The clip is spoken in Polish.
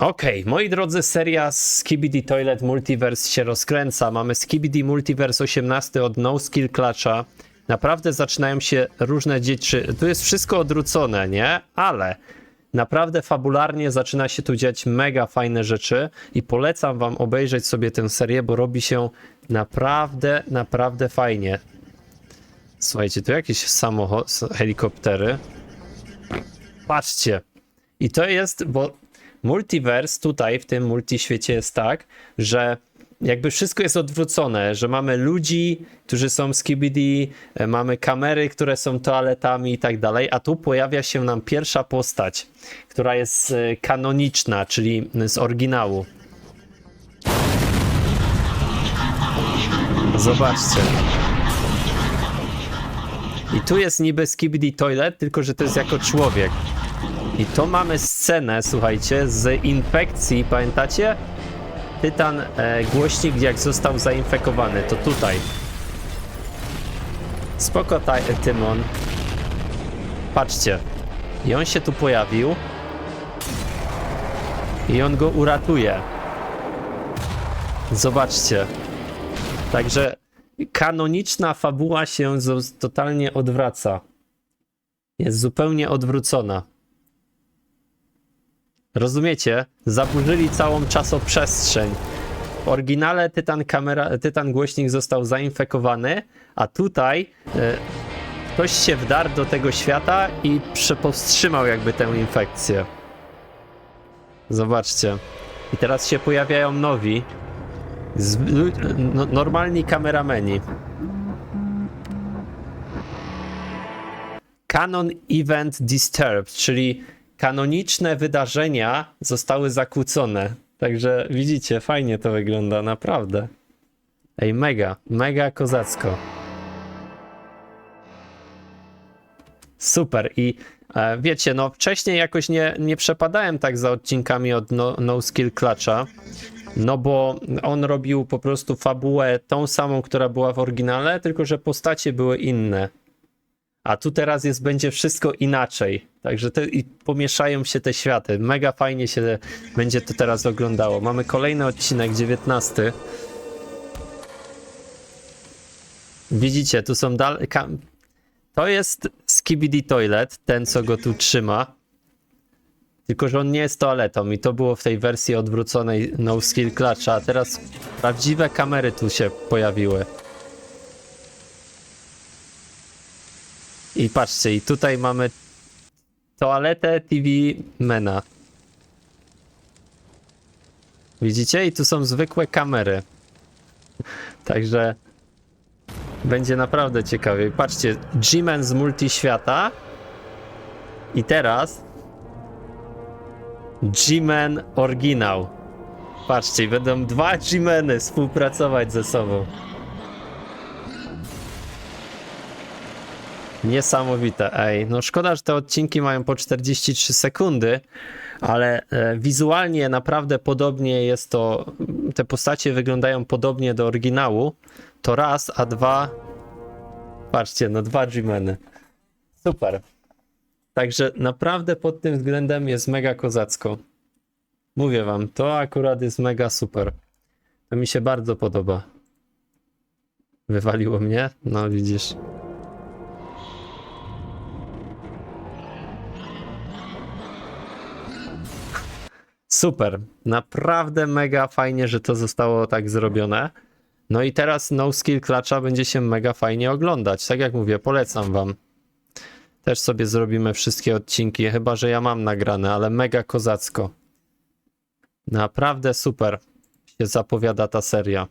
Okej, moi drodzy, seria Skibidi Toilet Multiverse się rozkręca. Mamy Skibidi Multiverse 18 od No Skill Clutcha. Naprawdę zaczynają się różne dzieci. Tu jest wszystko odwrócone, nie? Ale naprawdę fabularnie zaczyna się tu dziać mega fajne rzeczy i polecam wam obejrzeć sobie tę serię, bo robi się naprawdę, naprawdę fajnie. Słuchajcie, tu jakieś samochody, helikoptery. Patrzcie. I to jest, bo multiverse tutaj w tym multiświecie jest tak, że jakby wszystko jest odwrócone, że mamy ludzi, którzy są skibidi, e, mamy kamery, które są toaletami i tak dalej, a tu pojawia się nam pierwsza postać, która jest e, kanoniczna, czyli z oryginału. Zobaczcie. I tu jest niby skibidi toilet, tylko że to jest jako człowiek. I to mamy scenę, słuchajcie, z infekcji, pamiętacie? Tytan e, głośnik jak został zainfekowany, to tutaj. Spoko taj, Tymon. Patrzcie. I on się tu pojawił. I on go uratuje. Zobaczcie. Także kanoniczna fabuła się totalnie odwraca. Jest zupełnie odwrócona. Rozumiecie? Zaburzyli całą czasoprzestrzeń. W oryginale Tytan, kamera, Tytan głośnik został zainfekowany, a tutaj e, ktoś się wdarł do tego świata i prze- powstrzymał jakby tę infekcję. Zobaczcie. I teraz się pojawiają nowi. Z, no, normalni kamerameni. Canon Event Disturbed, czyli kanoniczne wydarzenia zostały zakłócone. Także widzicie, fajnie to wygląda, naprawdę. Ej, mega, mega kozacko. Super i e, wiecie, no wcześniej jakoś nie, nie przepadałem tak za odcinkami od No, no Skill Clutcha, no bo on robił po prostu fabułę tą samą, która była w oryginale, tylko że postacie były inne. A tu teraz jest, będzie wszystko inaczej. Także te, i pomieszają się te światy. Mega fajnie się będzie to teraz oglądało. Mamy kolejny odcinek, 19. Widzicie, tu są dalej. To jest Skibidi Toilet, ten co go tu trzyma. Tylko, że on nie jest toaletą i to było w tej wersji odwróconej No Skill Clutcha, a teraz prawdziwe kamery tu się pojawiły. I patrzcie, i tutaj mamy toaletę TV Mena. Widzicie? I tu są zwykłe kamery. Także będzie naprawdę ciekawie. Patrzcie, G-Man z multiświata. I teraz G-Man oryginał. Patrzcie, będą dwa G-Many współpracować ze sobą. Niesamowite, ej. No szkoda, że te odcinki mają po 43 sekundy, ale e, wizualnie naprawdę podobnie jest to. Te postacie wyglądają podobnie do oryginału. To raz, a dwa. Patrzcie, no dwa G-meny. Super. Także naprawdę pod tym względem jest mega kozacko. Mówię wam, to akurat jest mega super. To mi się bardzo podoba. Wywaliło mnie? No widzisz. Super. Naprawdę mega fajnie, że to zostało tak zrobione. No i teraz No Skill Clutcha będzie się mega fajnie oglądać. Tak jak mówię, polecam wam. Też sobie zrobimy wszystkie odcinki, chyba że ja mam nagrane, ale mega kozacko. Naprawdę super się zapowiada ta seria.